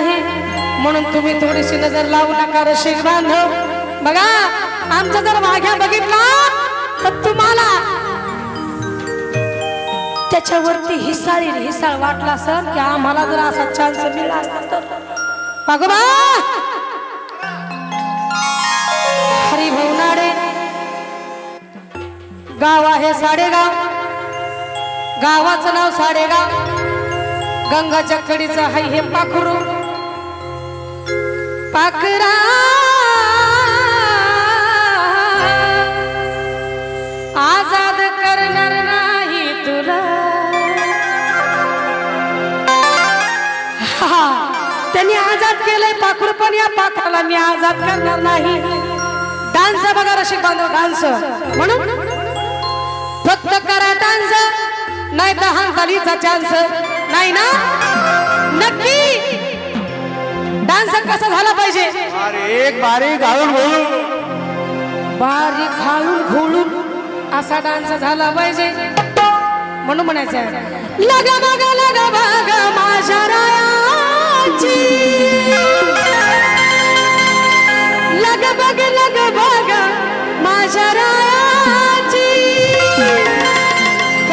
नाही म्हणून तुम्ही थोडीशी नजर लावू नका रशीक बांधव. बघा आमचा जर वाघ्या बघितला तर तुम्हाला त्याच्यावरती हिसाळी हिसाळ वाटला सर की आम्हाला जर असा चान्स मिळाला असता तर. भगवा हरी भवनाडे गाव आहे साडेगाव. गावाचं नाव साडेगाव. गंगाच्या कडीचं हाय हे पाखरू. पाखरा। आजाद करणार नाही तुला। हा, त्यांनी आजाद केलंय पाखरू पण या पाखराला मी आजाद करणार नाही। डान्स बघा रसिक बांधव डान्स। म्हणून फक्त करा डान्स नाही तर हातालीचा चान्स नाही ना? नक्की! डान्स कसा झाला पाहिजे? एक बारीक घालून बोलू. बारीक खालून खोलून असा डान्स झाला पाहिजे. म्हणून म्हणायचं आहे लगा बघा लगा बघा माझ्या रायाची. लग बघ लग बघ माझ्या रायाची.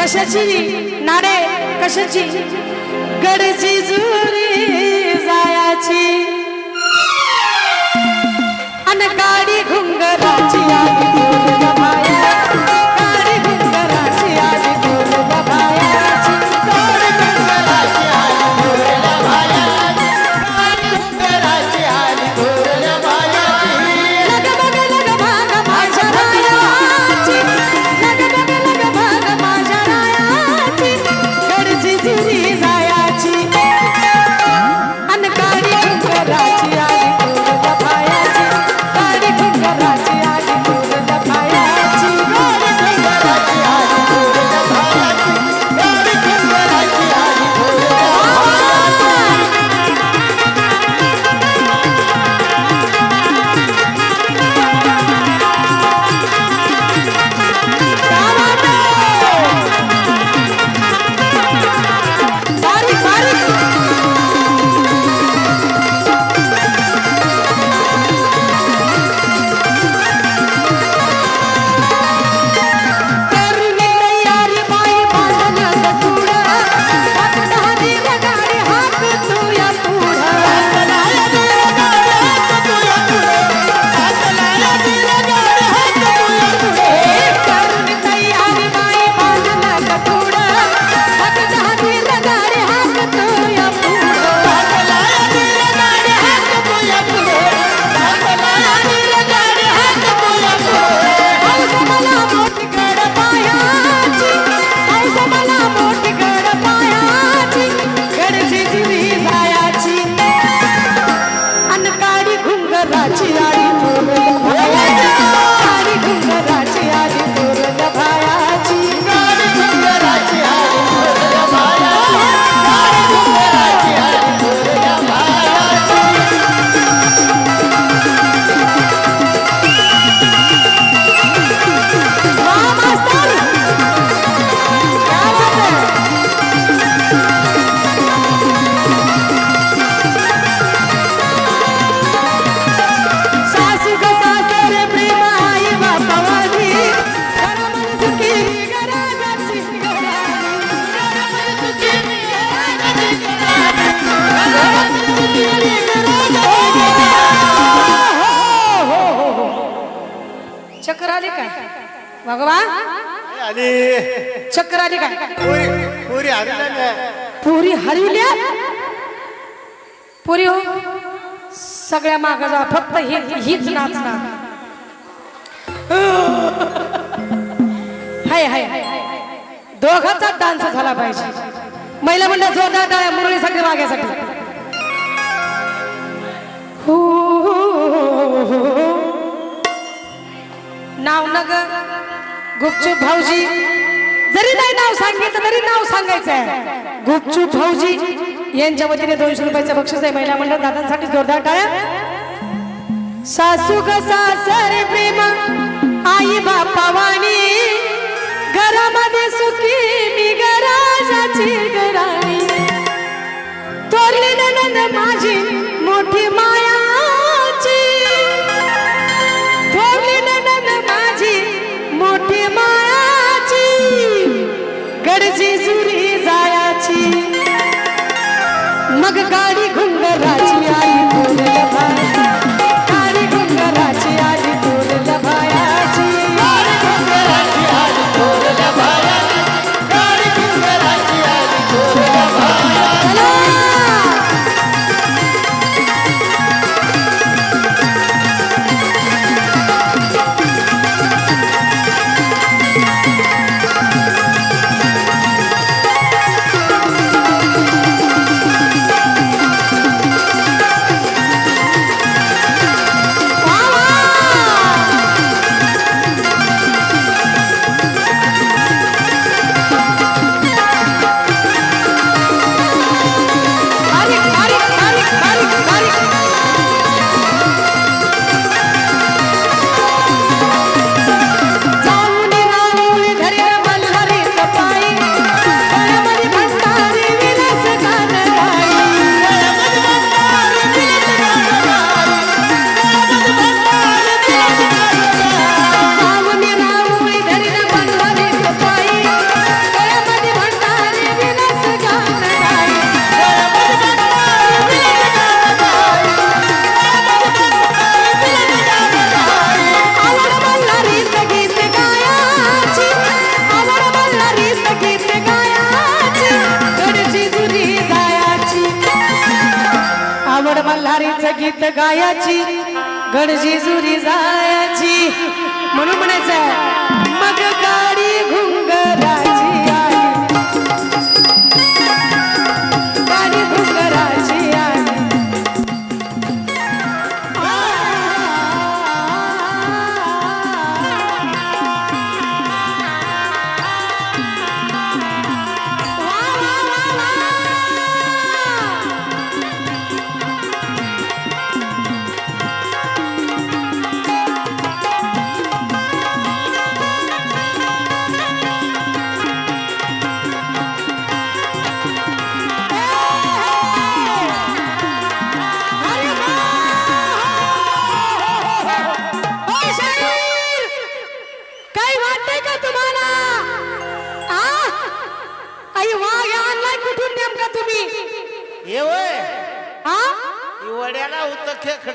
कशाची? नाडे कशाची? गडची जुरी. अन गाडी घुंगराची आली चक्कर आली काय? भगवान आणि चक्कर आली काय? पुरी पुरी हरला ना. पुरी हरविल्या पुरी हो. सगळ्या माग जा फक्त ही हीच नाचणार हाय हाय हाय. दोघांचा डान्स झाला पाहिजे. महिला मंडळ जोरदार टाळ्या मुरळीसाठी माग्यासाठी हो, हो, हो, हो. नाव नग. गुपचूप भाऊजी. जरी नाही नाव सांगितलं तरी नाव सांगायचं आहे गुपचूप भाऊजी. यांच्या वतीने दोनशे रुपयाचं बक्षीस आहे. महिला मंडळ दादांसाठी जोरदार टाळ्या. सासू ग सासरे प्रेम आई बापा वाणी. घरामध्ये सुखी मी घराची घराणी. थोरली ननंद माझी गडजी जुरी जायाची मग गाडी देवाचं गीत गायाची गणजी जुरी जायाची. म्हणून म्हणायचं मग गा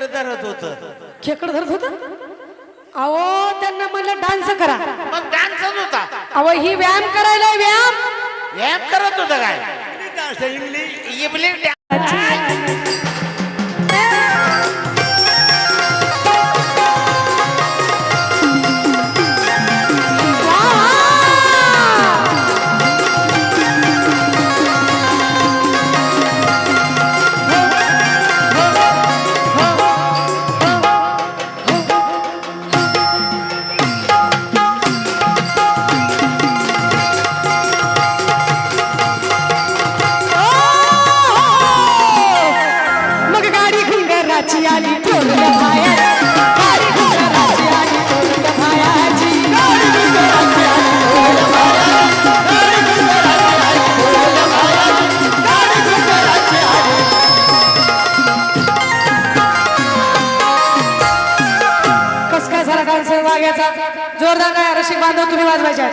खेकड धरत होत. खेकड धरत होत? अहो त्यांना म्हणलं डान्स करा. मग डान्स होता. अहो ही व्यायाम करायला व्यायाम. व्यायाम करत होता काय? English English. जोरदार काय रशी बांधव तुम्ही वाजवायच्या.